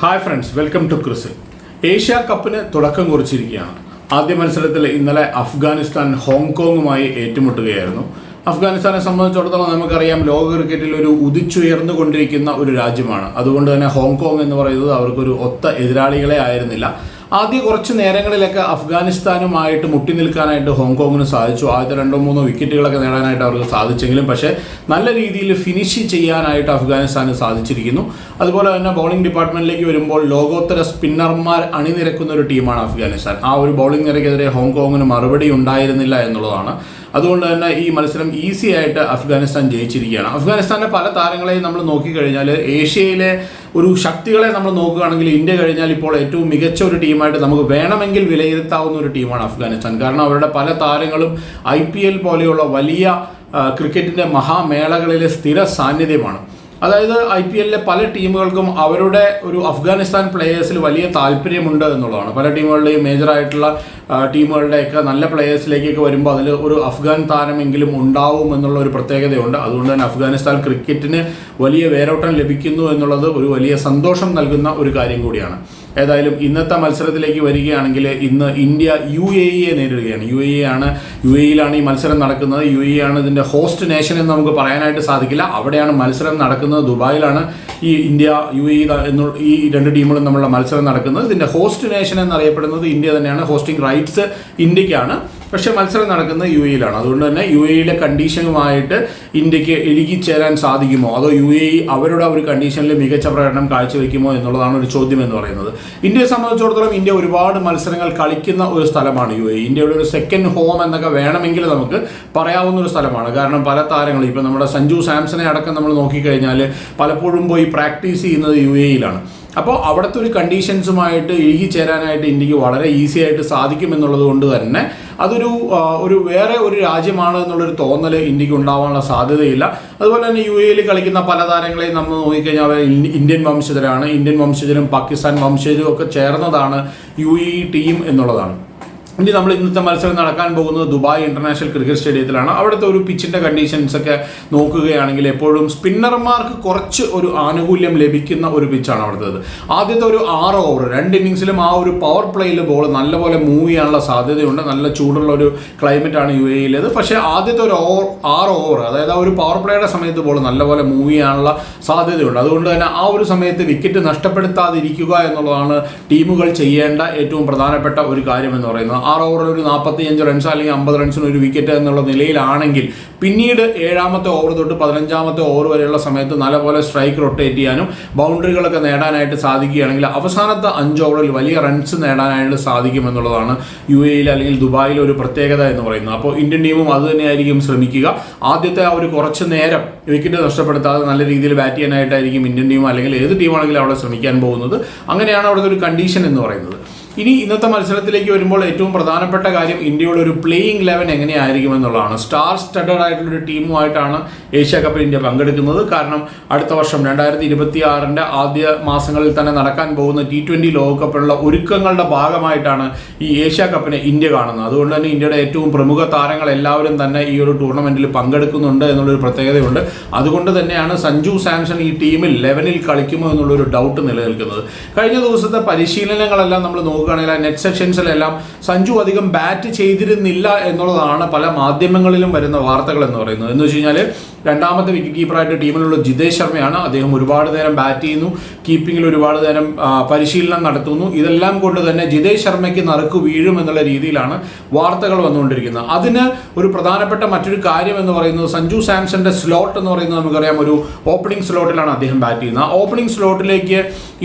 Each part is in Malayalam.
ഹായ് ഫ്രണ്ട്സ് വെൽക്കം ടു ക്രിസിൽ ഏഷ്യ കപ്പിന് തുടക്കം കുറിച്ചിരിക്കുകയാണ്. ആദ്യ മത്സരത്തിൽ ഇന്നലെ അഫ്ഗാനിസ്ഥാൻ ഹോങ്കോങ്ങുമായി ഏറ്റുമുട്ടുകയായിരുന്നു. അഫ്ഗാനിസ്ഥാനെ സംബന്ധിച്ചിടത്തോളം നമുക്കറിയാം ലോക ക്രിക്കറ്റിൽ ഒരു ഉദിച്ചുയർന്നു ഉദിച്ചുയർന്നുകൊണ്ടിരിക്കുന്ന ഒരു രാജ്യമാണ്. അതുകൊണ്ട് തന്നെ ഹോങ്കോങ് എന്ന് പറയുന്നത് അവർക്കൊരു ഒത്ത എതിരാളികളെ ആയിരുന്നില്ല. ആദ്യ കുറച്ച് നേരങ്ങളിലൊക്കെ അഫ്ഗാനിസ്ഥാനുമായിട്ട് മുട്ടി നിൽക്കാനായിട്ട് ഹോങ്കോങ്ങിന് സാധിച്ചു. ആദ്യത്തെ രണ്ടോ മൂന്നോ വിക്കറ്റുകളൊക്കെ നേടാനായിട്ട് അവർക്ക് സാധിച്ചെങ്കിലും പക്ഷേ നല്ല രീതിയിൽ ഫിനിഷ് ചെയ്യാനായിട്ട് അഫ്ഗാനിസ്ഥാന് സാധിച്ചിരിക്കുന്നു. അതുപോലെ തന്നെ ബൗളിംഗ് ഡിപ്പാർട്ട്മെന്റിലേക്ക് വരുമ്പോൾ ലോകോത്തര സ്പിന്നർമാർ അണിനിരക്കുന്ന ഒരു ടീമാണ് അഫ്ഗാനിസ്ഥാൻ. ആ ഒരു ബൗളിംഗ് നിരക്കെതിരെ ഹോങ്കോങ്ങിന് മറുപടി ഉണ്ടായിരുന്നില്ല എന്നുള്ളതാണ് അതുകൊണ്ട് തന്നെ ഈ മത്സരം ഈസി ആയിട്ട് അഫ്ഗാനിസ്ഥാൻ ജയിച്ചിരിക്കുകയാണ്. അഫ്ഗാനിസ്ഥാനിലെ പല താരങ്ങളെയും നമ്മൾ നോക്കിക്കഴിഞ്ഞാൽ ഏഷ്യയിലെ ഒരു ശക്തികളെ നമ്മൾ നോക്കുകയാണെങ്കിൽ ഇന്ത്യ കഴിഞ്ഞാൽ ഇപ്പോൾ ഏറ്റവും മികച്ച ഒരു ടീമായിട്ട് നമുക്ക് വേണമെങ്കിൽ വിലയിരുത്താവുന്ന ഒരു ടീമാണ് അഫ്ഗാനിസ്ഥാൻ. കാരണം അവരുടെ പല താരങ്ങളും ഐ പോലെയുള്ള വലിയ ക്രിക്കറ്റിന്റെ മഹാമേളകളിലെ സ്ഥിര സാന്നിധ്യമാണ്. അതായത് ഐ പി എല്ലിലെ പല ടീമുകൾക്കും അവരുടെ ഒരു അഫ്ഗാനിസ്ഥാൻ പ്ലേയേഴ്സിൽ വലിയ താല്പര്യമുണ്ട് എന്നുള്ളതാണ്. പല ടീമുകളുടെയും മേജറായിട്ടുള്ള ടീമുകളുടെയൊക്കെ നല്ല പ്ലേയേഴ്സിലേക്കൊക്കെ വരുമ്പോൾ അതിൽ ഒരു അഫ്ഗാൻ താരമെങ്കിലും ഉണ്ടാവും എന്നുള്ള ഒരു പ്രത്യേകതയുണ്ട്. അതുകൊണ്ട് തന്നെ അഫ്ഗാനിസ്ഥാൻ ക്രിക്കറ്റിന് വലിയ വേരോട്ടം ലഭിക്കുന്നു എന്നുള്ളത് ഒരു വലിയ സന്തോഷം നൽകുന്ന ഒരു കാര്യം കൂടിയാണ്. ഏതായാലും ഇന്നത്തെ മത്സരത്തിലേക്ക് വരികയാണെങ്കിൽ ഇന്ന് ഇന്ത്യ യു എ ഇയെ നേരിടുകയാണ്. യു എ ആണ് യു എയിലാണ് ഈ മത്സരം നടക്കുന്നത്. യു എ ആണ് ഇതിന്റെ ഹോസ്റ്റ് നേഷൻ എന്ന് നമുക്ക് പറയാനായിട്ട് സാധിക്കില്ല. അവിടെയാണ് മത്സരം നടക്കുന്നത്. ദുബായിലാണ് ഈ ഇന്ത്യ യു എ എന്നുള്ള ഈ രണ്ട് ടീമുകളും തമ്മിലുള്ള മത്സരം നടക്കുന്നത്. ഇതിന്റെ ഹോസ്റ്റ് നേഷൻ എന്നറിയപ്പെടുന്നത് ഇന്ത്യ തന്നെയാണ്. ഹോസ്റ്റിംഗ് റൈറ്റ്സ് ഇന്ത്യക്കാണ്. പക്ഷേ മത്സരം നടക്കുന്നത് യു എയിലാണ് അതുകൊണ്ട് തന്നെ യു എയിലെ കണ്ടീഷനുമായിട്ട് ഇന്ത്യയ്ക്ക് ഇഴുകിച്ചേരാൻ സാധിക്കുമോ? അതോ യു എ അവരുടെ ഒരു കണ്ടീഷനിൽ മികച്ച പ്രകടനം കാഴ്ചവെക്കുമോ എന്നുള്ളതാണ് ഒരു ചോദ്യം എന്ന് പറയുന്നത്. ഇന്ത്യയെ സംബന്ധിച്ചിടത്തോളം ഇന്ത്യ ഒരുപാട് മത്സരങ്ങൾ കളിക്കുന്ന ഒരു സ്ഥലമാണ് യു എ ഇന്ത്യയുടെ ഒരു സെക്കൻഡ് ഹോം എന്നൊക്കെ വേണമെങ്കിൽ നമുക്ക് പറയാവുന്ന ഒരു സ്ഥലമാണ്. കാരണം പല താരങ്ങളും ഇപ്പം നമ്മുടെ സഞ്ജു സാംസനെ അടക്കം നമ്മൾ നോക്കിക്കഴിഞ്ഞാൽ പലപ്പോഴും പോയി പ്രാക്ടീസ് ചെയ്യുന്നത് യു എ ഇയിലാണ് അപ്പോൾ അവിടുത്തെ ഒരു കണ്ടീഷൻസുമായിട്ട് ഇഴുകിച്ചേരാനായിട്ട് ഇന്ത്യയ്ക്ക് വളരെ ഈസി ആയിട്ട് സാധിക്കും എന്നുള്ളത് കൊണ്ട് തന്നെ അതൊരു ഒരു വേറെ ഒരു രാജ്യമാണ് എന്നുള്ളൊരു തോന്നൽ ഇന്ത്യയ്ക്ക് ഉണ്ടാവാനുള്ള സാധ്യതയില്ല. അതുപോലെ തന്നെ യു എയിൽ കളിക്കുന്ന പല താരങ്ങളെയും നമ്മൾ നോക്കിക്കഴിഞ്ഞാൽ അവർ ഇന്ത്യൻ വംശജരാണ്. ഇന്ത്യൻ വംശജരും പാകിസ്ഥാൻ വംശജരും ഒക്കെ ചേർന്നതാണ് യു എ ടീം എന്നുള്ളതാണ്. ഇനി നമ്മൾ ഇന്നത്തെ മത്സരം നടക്കാൻ പോകുന്നത് ദുബായ് ഇന്റർനാഷണൽ ക്രിക്കറ്റ് സ്റ്റേഡിയത്തിലാണ്. അവിടുത്തെ ഒരു പിച്ചിന്റെ കണ്ടീഷൻസ് ഒക്കെ നോക്കുകയാണെങ്കിൽ എപ്പോഴും സ്പിന്നർമാർക്ക് കുറച്ച് ഒരു ആനുകൂല്യം ലഭിക്കുന്ന ഒരു പിച്ചാണ് അവിടുത്തേത്. ആദ്യത്തെ ഒരു ആറ് ഓവർ രണ്ട് ഇന്നിങ്സിലും ആ ഒരു പവർ പ്ലേയിൽ ബോൾ നല്ലപോലെ മൂവ് ചെയ്യാനുള്ള സാധ്യതയുണ്ട്. നല്ല ചൂടുള്ള ഒരു ക്ലൈമറ്റ് ആണ് യു എയിലേത് പക്ഷേ ആദ്യത്തെ ഒരു ഓവർ ആറ് ഓവർ അതായത് ആ ഒരു പവർ പ്ലേയുടെ സമയത്ത് ബോൾ നല്ലപോലെ മൂവ് ചെയ്യാനുള്ള സാധ്യതയുണ്ട്. അതുകൊണ്ട് തന്നെ ആ ഒരു സമയത്ത് വിക്കറ്റ് നഷ്ടപ്പെടുത്താതിരിക്കുക എന്നുള്ളതാണ് ടീമുകൾ ചെയ്യേണ്ട ഏറ്റവും പ്രധാനപ്പെട്ട ഒരു കാര്യം എന്ന് പറയുന്നത്. ആറ് ഓവറിൽ ഒരു നാൽപ്പത്തി അഞ്ച് റൺസ് അല്ലെങ്കിൽ അമ്പത് റൺസിന് ഒരു വിക്കറ്റ് എന്നുള്ള നിലയിലാണെങ്കിൽ പിന്നീട് ഏഴാമത്തെ ഓവർ തൊട്ട് പതിനഞ്ചാമത്തെ ഓവർ വരെയുള്ള സമയത്ത് നല്ലപോലെ സ്ട്രൈക്ക് റൊട്ടേറ്റ് ചെയ്യാനും ബൗണ്ടറികളൊക്കെ നേടാനായിട്ട് സാധിക്കുകയാണെങ്കിൽ അവസാനത്തെ അഞ്ച് ഓവറിൽ വലിയ റൺസ് നേടാനായിട്ട് സാധിക്കുമെന്നുള്ളതാണ് യു എയിൽ അല്ലെങ്കിൽ ദുബായിലെ ഒരു പ്രത്യേകത എന്ന് പറയുന്നത്. അപ്പോൾ ഇന്ത്യൻ ടീമും അത് തന്നെയായിരിക്കും ശ്രമിക്കുക. ആദ്യത്തെ ആ ഒരു കുറച്ച് നേരം വിക്കറ്റ് നഷ്ടപ്പെടുത്താതെ നല്ല രീതിയിൽ ബാറ്റ് ചെയ്യാനായിട്ടായിരിക്കും ഇന്ത്യൻ ടീം അല്ലെങ്കിൽ ഏത് ടീമാണെങ്കിലും അവിടെ ശ്രമിക്കാൻ പോകുന്നത്. അങ്ങനെയാണ് അവിടുത്തെ ഒരു കണ്ടീഷൻ എന്ന് പറയുന്നത്. ഇനി ഇന്നത്തെ മത്സരത്തിലേക്ക് വരുമ്പോൾ ഏറ്റവും പ്രധാനപ്പെട്ട കാര്യം ഇന്ത്യയുടെ ഒരു പ്ലേയിങ് ലെവൻ എങ്ങനെയായിരിക്കും എന്നുള്ളതാണ് സ്റ്റാർ സ്റ്റഡഡ് ആയിട്ടുള്ള ഒരു ടീമുമായിട്ടാണ് ഏഷ്യ കപ്പിൽ ഇന്ത്യ പങ്കെടുക്കുന്നത്. കാരണം അടുത്ത വർഷം രണ്ടായിരത്തി ഇരുപത്തി ആറിന്റെ ആദ്യ മാസങ്ങളിൽ തന്നെ നടക്കാൻ പോകുന്ന ടി ട്വന്റി ലോകകപ്പിലുള്ള ഒരുക്കങ്ങളുടെ ഭാഗമായിട്ടാണ് ഈ ഏഷ്യ കപ്പിനെ ഇന്ത്യ കാണുന്നത്. അതുകൊണ്ട് തന്നെ ഇന്ത്യയുടെ ഏറ്റവും പ്രമുഖ താരങ്ങൾ എല്ലാവരും തന്നെ ഈ ഒരു ടൂർണമെന്റിൽ പങ്കെടുക്കുന്നുണ്ട് എന്നുള്ളൊരു പ്രത്യേകതയുണ്ട്. അതുകൊണ്ട് തന്നെയാണ് സഞ്ജു സാംസൺ ഈ ടീമിൽ ലെവനിൽ കളിക്കുമോ എന്നുള്ളൊരു ഡൗട്ട് നിലനിൽക്കുന്നത്. കഴിഞ്ഞ ദിവസത്തെ പരിശീലനങ്ങളെല്ലാം നമ്മൾ നോക്കുകയാണെങ്കിൽ ആ നെറ്റ് സെക്ഷൻസിലെല്ലാം സഞ്ജു അധികം ബാറ്റ് ചെയ്തിരുന്നില്ല എന്നുള്ളതാണ് പല മാധ്യമങ്ങളിലും വരുന്ന വാർത്തകൾ എന്ന് പറയുന്നത്. എന്ന് വെച്ച് കഴിഞ്ഞാൽ രണ്ടാമത്തെ വിക്കറ്റ് കീപ്പറായിട്ട് ടീമിലുള്ള ജിതേഷ് ശർമ്മയാണ്. അദ്ദേഹം ഒരുപാട് നേരം ബാറ്റ് ചെയ്യുന്നു. കീപ്പിങ്ങിൽ ഒരുപാട് നേരം പരിശീലനം നടത്തുന്നു. ഇതെല്ലാം കൊണ്ട് തന്നെ ജിതേഷ് ശർമ്മയ്ക്ക് നറുക്ക് വീഴും എന്നുള്ള രീതിയിലാണ് വാർത്തകൾ വന്നുകൊണ്ടിരിക്കുന്നത്. അതിന് ഒരു പ്രധാനപ്പെട്ട മറ്റൊരു കാര്യം എന്ന് പറയുന്നത് സഞ്ജു സാംസന്റെ സ്ലോട്ട് എന്ന് പറയുന്നത് നമുക്കറിയാം. ഒരു ഓപ്പണിംഗ് സ്ലോട്ടിലാണ് അദ്ദേഹം ബാറ്റ് ചെയ്യുന്നത്. ആ ഓപ്പണിംഗ് സ്ലോട്ടിലേക്ക്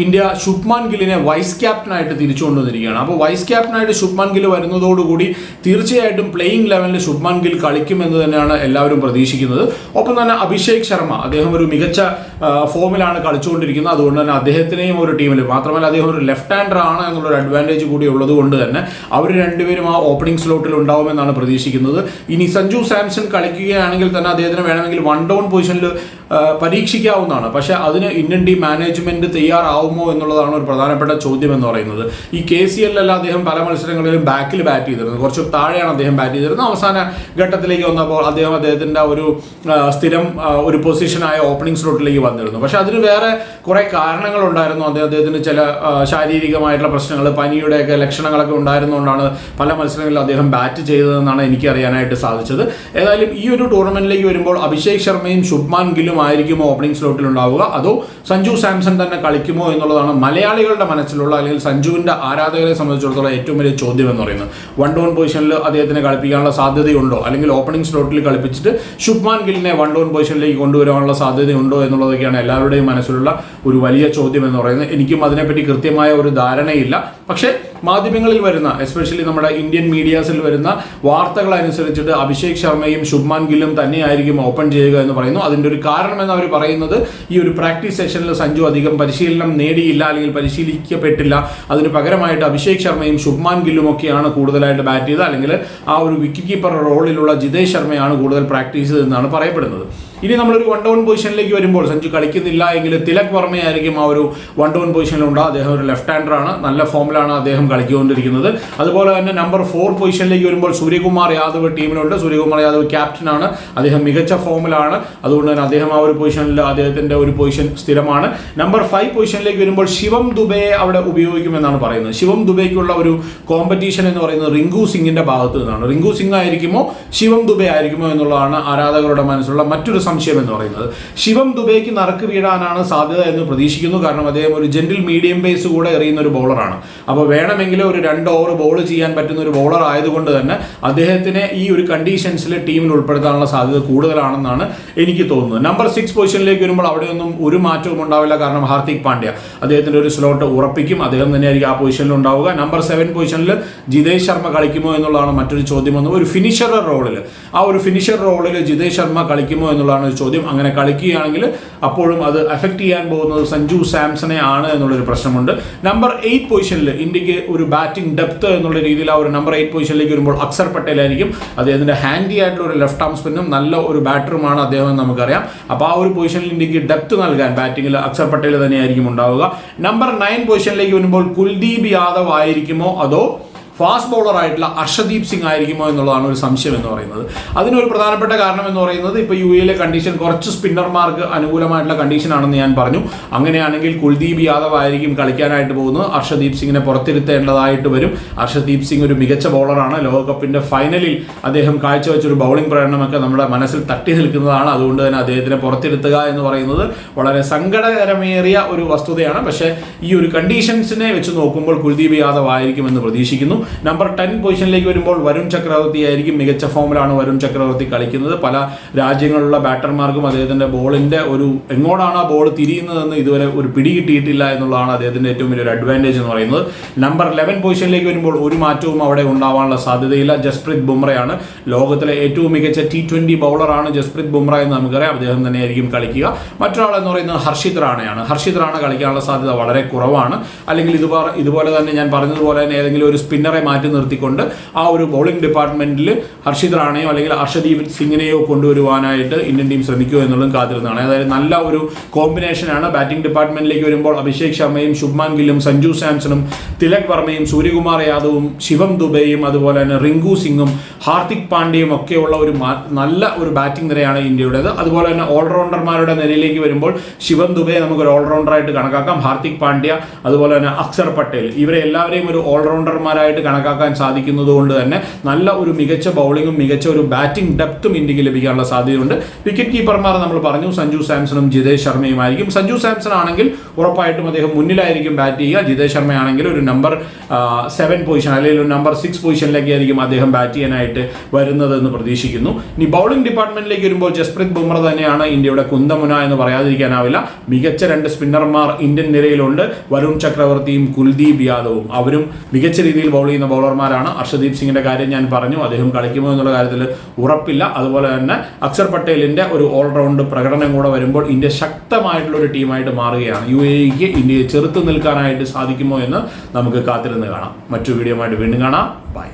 ഇന്ത്യ ശുഭ്മാൻ ഗില്ലിനെ വൈസ് ക്യാപ്റ്റനായിട്ട് തിരിച്ചു അപ്പോൾ വൈസ് ക്യാപ്റ്റനായിട്ട് ശുഭ്മാൻ ഗിൽ വരുന്നതോടുകൂടി തീർച്ചയായിട്ടും പ്ലേയിങ് ലെവലിൽ ശുഭ്മാൻ ഗിൽ കളിക്കുമെന്ന് തന്നെയാണ് എല്ലാവരും പ്രതീക്ഷിക്കുന്നത്. ഒപ്പം തന്നെ അഭിഷേക് ശർമ്മ. അദ്ദേഹം ഒരു മികച്ച ഫോമിലാണ് കളിച്ചുകൊണ്ടിരിക്കുന്നത്. അതുകൊണ്ട് തന്നെ അദ്ദേഹത്തിനെയും ഒരു ടീമിൽ മാത്രമല്ല അദ്ദേഹം ഒരു ലെഫ്റ്റ് ഹാൻഡർ ആണ് എന്നുള്ളൊരു അഡ്വാന്റേജ് കൂടി ഉള്ളത് കൊണ്ട് തന്നെ അവർ രണ്ടുപേരും ആ ഓപ്പണിംഗ് സ്ലോട്ടിൽ ഉണ്ടാവുമെന്നാണ് പ്രതീക്ഷിക്കുന്നത്. ഇനി സഞ്ജു സാംസൺ കളിക്കുകയാണെങ്കിൽ തന്നെ അദ്ദേഹത്തിന് വേണമെങ്കിൽ വൺ ഡൗൺ പൊസിഷനിൽ പരീക്ഷിക്കാവുന്നതാണ്. പക്ഷേ അതിന് ഇന്ത്യൻ ടീം മാനേജ്മെന്റ് തയ്യാറാവുമോ എന്നുള്ളതാണ് ഒരു പ്രധാനപ്പെട്ട ചോദ്യം എന്ന് പറയുന്നത്. ഈ കെ സി എല്ലാം അദ്ദേഹം പല മത്സരങ്ങളിലും ബാക്കിൽ ബാറ്റ് ചെയ്തിരുന്നത്. കുറച്ച് താഴെയാണ് അദ്ദേഹം ബാറ്റ് ചെയ്തിരുന്നത്. അവസാന ഘട്ടത്തിലേക്ക് വന്നപ്പോൾ അദ്ദേഹം അദ്ദേഹത്തിന്റെ ഒരു സ്ഥിരം ഒരു പൊസിഷനായ ഓപ്പണിംഗ് സ്ലോട്ടിലേക്ക് വന്നിരുന്നു. പക്ഷെ അതിന് വേറെ കുറെ കാരണങ്ങൾ ഉണ്ടായിരുന്നു അദ്ദേഹത്തിന് ചില ശാരീരികമായിട്ടുള്ള പ്രശ്നങ്ങൾ പനിയുടെയൊക്കെ ലക്ഷണങ്ങളൊക്കെ ഉണ്ടായിരുന്നുകൊണ്ടാണ് പല മത്സരങ്ങളിൽ അദ്ദേഹം ബാറ്റ് ചെയ്തതെന്നാണ് എനിക്ക് അറിയാനായിട്ട് സാധിച്ചത്. ഏതായാലും ഈ ഒരു ടൂർണമെന്റിലേക്ക് വരുമ്പോൾ അഭിഷേക് ശർമ്മയും ശുഭ്മാൻ ഗില്ലും ആയിരിക്കുമോ ഓപ്പണിംഗ് സ്ലോട്ടിൽ ഉണ്ടാവുക. അതോ സഞ്ജു സാംസൺ തന്നെ കളിക്കുമോ എന്നുള്ളതാണ് മലയാളികളുടെ മനസ്സിലുള്ള അല്ലെങ്കിൽ സഞ്ജുവിന്റെ ആരാധകരെ സംബന്ധിച്ചിടത്തോളം ഏറ്റവും വലിയ ചോദ്യം എന്ന് പറയുന്നത്. വൺ ഡൗൺ പൊസിഷനിൽ അദ്ദേഹത്തിനെ കളിപ്പിക്കാനുള്ള സാധ്യതയുണ്ടോ? അല്ലെങ്കിൽ ഓപ്പണിംഗ് സ്ലോട്ടിൽ കളിപ്പിച്ചിട്ട് ശുഭ്മാൻ ഗില്ലിനെ വൺ പൊസിഷനിലേക്ക് കൊണ്ടുവരാനുള്ള സാധ്യതയുണ്ടോ എന്നുള്ളതൊക്കെയാണ് എല്ലാവരുടെയും മനസ്സിലുള്ള ഒരു വലിയ ചോദ്യം എന്ന് പറയുന്നത്. എനിക്കും അതിനെപ്പറ്റി കൃത്യമായ ഒരു ധാരണയില്ല. പക്ഷേ മാധ്യമങ്ങളിൽ വരുന്ന എസ്പെഷ്യലി നമ്മുടെ ഇന്ത്യൻ മീഡിയാസിൽ വരുന്ന വാർത്തകൾ അനുസരിച്ചിട്ട് അഭിഷേക് ശർമ്മയും ശുഭ്മാൻ ഗില്ലും തന്നെയായിരിക്കും ഓപ്പൺ ചെയ്യുക എന്ന് പറയുന്നു. അതിന്റെ ഒരു കാരണം എന്ന് അവർ പറയുന്നത് ഈ ഒരു പ്രാക്ടീസ് സെഷനിൽ സഞ്ജു അധികം പരിശീലനം നേടിയില്ല അല്ലെങ്കിൽ പരിശീലിക്കപ്പെട്ടില്ല. അതിന് പകരമായിട്ട് അഭിഷേക് ശർമ്മയും ശുഭ്മാൻ ഗില്ലും ഒക്കെയാണ് കൂടുതലായിട്ട് ബാറ്റ് ചെയ്തത്. അല്ലെങ്കിൽ ആ ഒരു വിക്കറ്റ് കീപ്പർ റോളിലുള്ള ജിതേഷ് ശർമ്മയാണ് കൂടുതൽ പ്രാക്ടീസ് ചെയ്തതെന്നാണ് പറയപ്പെടുന്നത്. ഇനി നമ്മളൊരു വൺ ഡൗൺ പൊസിഷനിലേക്ക് വരുമ്പോൾ സഞ്ജു കളിക്കുന്നില്ല എങ്കിൽ തിലക് വർമ്മയായിരിക്കും ആ ഒരു വൺ ഡൗൺ പൊസിഷനിലുണ്ട് അദ്ദേഹം ഒരു ലെഫ്റ്റ് ഹാൻഡറാണ് നല്ല ഫോമിലാണ് അദ്ദേഹം കളിച്ചുകൊണ്ടിരിക്കുന്നത്. അതുപോലെ തന്നെ നമ്പർ ഫോർ പൊസിഷനിലേക്ക് വരുമ്പോൾ സൂര്യകുമാർ യാദവ് ടീമിലുണ്ട്. സൂര്യകുമാർ യാദവ് ക്യാപ്റ്റനാണ് അദ്ദേഹം മികച്ച ഫോമിലാണ് അതുകൊണ്ട് തന്നെ അദ്ദേഹം ആ ഒരു പൊസിഷനിൽ അദ്ദേഹത്തിന്റെ ഒരു പൊസിഷൻ സ്ഥിരമാണ്. നമ്പർ ഫൈവ് പൊസിഷനിലേക്ക് വരുമ്പോൾ ശിവം ദുബയെ അവിടെ ഉപയോഗിക്കുമെന്നാണ് പറയുന്നത്. ശിവം ദുബൈക്കുള്ള ഒരു കോമ്പറ്റീഷൻ എന്ന് പറയുന്നത് റിങ്കു സിംഗിന്റെ ഭാഗത്തു നിന്നാണ്. റിങ്കു സിംഗ് ആയിരിക്കുമോ? ശിവം ദുബെ ആയിരിക്കുമോ എന്നുള്ളതാണ് ആരാധകരുടെ മനസ്സിലുള്ള മറ്റൊരു സംശയം എന്ന് പറയുന്നത്. ശിവം ദുബൈക്ക് നറുക്ക് വീഴാനാണ് സാധ്യത എന്ന് പ്രതീക്ഷിക്കുന്നു. കാരണം അദ്ദേഹം ഒരു ജെന്റിൽ മീഡിയം പേസ് കൂടെ എറിയുന്ന ഒരു ബോളറാണ് അപ്പോൾ വേണമെങ്കിൽ ഒരു രണ്ട് ഓവർ ബോൾ ചെയ്യാൻ പറ്റുന്ന ഒരു ബോളർ ആയതുകൊണ്ട് തന്നെ അദ്ദേഹത്തിന് ഈ ഒരു കണ്ടീഷൻസിൽ ടീമിൽ ഉൾപ്പെടുത്താനുള്ള സാധ്യത കൂടുതലാണെന്നാണ് എനിക്ക് തോന്നുന്നത്. നമ്പർ സിക്സ് പൊസിഷനിലേക്ക് വരുമ്പോൾ അവിടെയൊന്നും ഒരു മാറ്റവും ഉണ്ടാവില്ല. കാരണം ഹാർദിക് പാണ്ഡ്യ അദ്ദേഹത്തിന്റെ ഒരു സ്ലോട്ട് ഉറപ്പിക്കും. അദ്ദേഹം തന്നെയായിരിക്കും ആ പൊസിഷനിൽ ഉണ്ടാവുക. നമ്പർ സെവൻ പൊസിഷനിൽ ജിതേഷ് ശർമ്മ കളിക്കുമോ എന്നുള്ളതാണ് മറ്റൊരു ചോദ്യം വന്നത്. ഒരു ഫിനിഷർ റോളിൽ ആ ഒരു ഫിനിഷർ റോളിൽ ജിതേഷ് ശർമ്മ കളിക്കുമോ എന്നുള്ളതാണ് ഒരു ചോദ്യം? അങ്ങനെ കളിക്കുകയാണെങ്കിൽ അപ്പോഴും അത് എഫക്ട് ചെയ്യാൻ പോകുന്നത് സഞ്ജു സാംസണെ ആണ് എന്നുള്ളൊരു പ്രശ്നമുണ്ട്. നമ്പർ എയ്റ്റ് പൊസിഷനിൽ ഇന്ത്യയ്ക്ക് ഒരു ബാറ്റിംഗ് ഡെപ്ത് എന്നുള്ള രീതിയിൽ ആ ഒരു നമ്പർ എയ്റ്റ് പൊസിഷനിലേക്ക് വരുമ്പോൾ അക്സർ പട്ടേൽ ആയിരിക്കും. അദ്ദേഹത്തിന്റെ ഹാൻഡി ആയിട്ടുള്ള ഒരു ലെഫ്റ്റ് ആം സ്പിന്നും നല്ല ഒരു ബാറ്ററുമാണ് അദ്ദേഹം എന്ന് നമുക്കറിയാം. അപ്പോൾ ആ ഒരു പൊസിഷനിൽ ഇന്ത്യയ്ക്ക് ഡെപ്ത് നൽകാൻ ബാറ്റിംഗിൽ അക്സർ പട്ടേൽ തന്നെയായിരിക്കും ഉണ്ടാവുക. നമ്പർ നയൻ പൊസിഷനിലേക്ക് വരുമ്പോൾ കുൽദീപ് യാദവ് ആയിരിക്കുമോ? അതോ ഫാസ്റ്റ് ബൗളർ ആയിട്ടുള്ള അർഷദീപ് സിംഗ് ആയിരിക്കുമോ എന്നുള്ളതാണ് ഒരു സംശയം എന്ന് പറയുന്നത്. അതിനൊരു പ്രധാനപ്പെട്ട കാരണം എന്ന് പറയുന്നത് ഇപ്പോൾ യു എയിലെ കണ്ടീഷൻ കുറച്ച് സ്പിന്നർമാർക്ക് അനുകൂലമായിട്ടുള്ള കണ്ടീഷൻ ആണെന്ന് ഞാൻ പറഞ്ഞു. അങ്ങനെയാണെങ്കിൽ കുൽദീപ് യാദവ് ആയിരിക്കും കളിക്കാനായിട്ട് പോകുന്നത്. അർഷദീപ് സിംഗിനെ പുറത്തിരുത്തേണ്ടതായിട്ട് വരും. അർഷദീപ് സിംഗ് ഒരു മികച്ച ബൗളറാണ്. ലോകകപ്പിന്റെ ഫൈനലിൽ അദ്ദേഹം കാഴ്ചവെച്ചൊരു ബൗളിംഗ് പ്രകടനമൊക്കെ നമ്മുടെ മനസ്സിൽ തട്ടി നിൽക്കുന്നതാണ്. അതുകൊണ്ട് തന്നെ അദ്ദേഹത്തിനെ പുറത്തിരുത്തുക എന്ന് പറയുന്നത് വളരെ സങ്കടകരമേറിയ ഒരു വസ്തുതയാണ്. പക്ഷേ ഈ ഒരു കണ്ടീഷൻസിനെ വെച്ച് നോക്കുമ്പോൾ കുൽദീപ് യാദവ് ആയിരിക്കും എന്ന് പ്രതീക്ഷിക്കുന്നു. നമ്പർ ടെൻ പൊസിഷനിലേക്ക് വരുമ്പോൾ വരുൺ ചക്രവർത്തി ആയിരിക്കും മികച്ച ഫോമിലാണ് വരുൺ ചക്രവർത്തി കളിക്കുന്നത്. പല രാജ്യങ്ങളിലുള്ള ബാറ്റർമാർക്കും അദ്ദേഹത്തിന്റെ ബോളിന്റെ ഒരു എങ്ങോട്ടാണ് ആ ബോൾ തിരിയുന്നതെന്ന് ഇതുവരെ ഒരു പിടി കിട്ടിയിട്ടില്ല എന്നുള്ളതാണ് അദ്ദേഹത്തിന്റെ ഏറ്റവും വലിയൊരു അഡ്വാന്റേജ് എന്ന് പറയുന്നത്. നമ്പർ ലെവൻ പൊസിഷനിലേക്ക് വരുമ്പോൾ ഒരു മാറ്റവും അവിടെ ഉണ്ടാവാനുള്ള സാധ്യതയില്ല. ജസ്പ്രീത് ബുംറയാണ് ലോകത്തിലെ ഏറ്റവും മികച്ച ടി ട്വന്റി ബൗളറാണ് ജസ്പ്രീത് ബുംറ എന്ന് നമുക്കറിയാം. അദ്ദേഹം തന്നെയായിരിക്കും കളിക്കുക. മറ്റൊരാൾ എന്ന് പറയുന്നത് ഹർഷിത് റാണയാണ്. ഹർഷിത് റാണ കളിക്കാനുള്ള സാധ്യത വളരെ കുറവാണ്. അല്ലെങ്കിൽ ഇതുപോലെ ഇതുപോലെ തന്നെ ഞാൻ പറഞ്ഞതുപോലെ തന്നെ ഏതെങ്കിലും ഒരു സ്പിന്നറെ മാറ്റി നിർത്തിക്കൊണ്ട് ആ ഒരു ബൗളിംഗ് ഡിപ്പാർട്ട്മെന്റിൽ ഹർഷിത് റാണയോ അല്ലെങ്കിൽ ഹർഷദീപ് സിംഗിനെയോ കൊണ്ടുവരുവാനായിട്ട് ഇന്ത്യൻ ടീം ശ്രമിക്കുക എന്നുള്ളതും കാത്തിരുന്നതാണ്. അതായത് നല്ല ഒരു കോമ്പിനേഷനാണ് ബാറ്റിംഗ് ഡിപ്പാർട്ട്മെന്റിലേക്ക് വരുമ്പോൾ അഭിഷേക് ശർമ്മയും ശുഭ്മാൻ ഗില്ലും സഞ്ജു സാംസണും തിലക് വർമ്മയും സൂര്യകുമാർ യാദവും ശിവം ദുബൈയും അതുപോലെ തന്നെ റിങ്കു സിംഗും ഹാർദിക് പാണ്ഡ്യയും ഒക്കെയുള്ള ഒരു നല്ല ഒരു ബാറ്റിംഗ് നിരയാണ് ഇന്ത്യയുടേത്. അതുപോലെ തന്നെ ഓൾറൗണ്ടർമാരുടെ നിരയിലേക്ക് വരുമ്പോൾ ശിവം ദുബെ നമുക്ക് ഒരു ഓൾറൗണ്ടറായിട്ട് കണക്കാക്കാം. ഹാർദിക് പാണ്ഡ്യ അതുപോലെ തന്നെ അക്സർ പട്ടേൽ. ഇവരെ എല്ലാവരെയും ഒരു ഓൾറൗണ്ടർമാരായിട്ട് കണക്കാക്കാൻ സാധിക്കുന്നത് കൊണ്ട് തന്നെ നല്ല ഒരു മികച്ച ബൗളിങ്ങും മികച്ച ഒരു ബാറ്റിംഗ് ഡെപ്തും ഇന്ത്യയ്ക്ക് ലഭിക്കാനുള്ള സാധ്യതയുണ്ട്. വിക്കറ്റ് കീപ്പർമാർ നമ്മൾ പറഞ്ഞു സഞ്ജു സാംസണും ജിതേഷ് ശർമ്മയും ആയിരിക്കും സഞ്ജു സാംസൺ ആണെങ്കിൽ ഉറപ്പായിട്ടും അദ്ദേഹം മുന്നിലായിരിക്കും ബാറ്റ് ചെയ്യുക. ജിതേഷ് ശർമ്മയാണെങ്കിൽ ഒരു നമ്പർ സെവൻ പൊസിഷൻ അല്ലെങ്കിൽ ഒരു നമ്പർ സിക്സ് പൊസിഷനിലേക്ക് ആയിരിക്കും അദ്ദേഹം ബാറ്റ് ചെയ്യാനായിട്ട് വരുന്നത് എന്ന് പ്രതീക്ഷിക്കുന്നു. ഇനി ബൗളിംഗ് ഡിപ്പാർട്ട്മെന്റിലേക്ക് വരുമ്പോൾ ജസ്പ്രീത് ബുംറ തന്നെയാണ് ഇന്ത്യയുടെ കുന്തമുന എന്ന് പറയാതിരിക്കാനാവില്ല. മികച്ച രണ്ട് സ്പിന്നർമാർ ഇന്ത്യൻ നിരയിലുണ്ട്. വരുൺ ചക്രവർത്തിയും കുൽദീപ് യാദവും. അവരും മികച്ച രീതിയിൽ ബൗൾ ചെയ്യുന്ന ബൗളർമാരാണ് അർഷദീപ് സിംഗിന്റെ കാര്യം ഞാൻ പറഞ്ഞു. അദ്ദേഹം കളിക്കുമോ എന്നുള്ള കാര്യത്തിൽ ഉറപ്പില്ല. അതുപോലെ തന്നെ അക്ഷർ പട്ടേലിന്റെ ഒരു ഓൾറൗണ്ട് പ്രകടനം കൂടെ വരുമ്പോൾ ഇന്ത്യ ശക്തമായിട്ടുള്ള ഒരു ടീമായിട്ട് മാറുകയാണ്. യു എക്ക് ഇന്ത്യയെ ചെറുത്ത് നിൽക്കാനായിട്ട് സാധിക്കുമോ എന്ന് നമുക്ക് കാത്തിരുന്ന് കാണാം. മറ്റു വീഡിയോ ആയിട്ട് വീണ്ടും കാണാം. ബൈ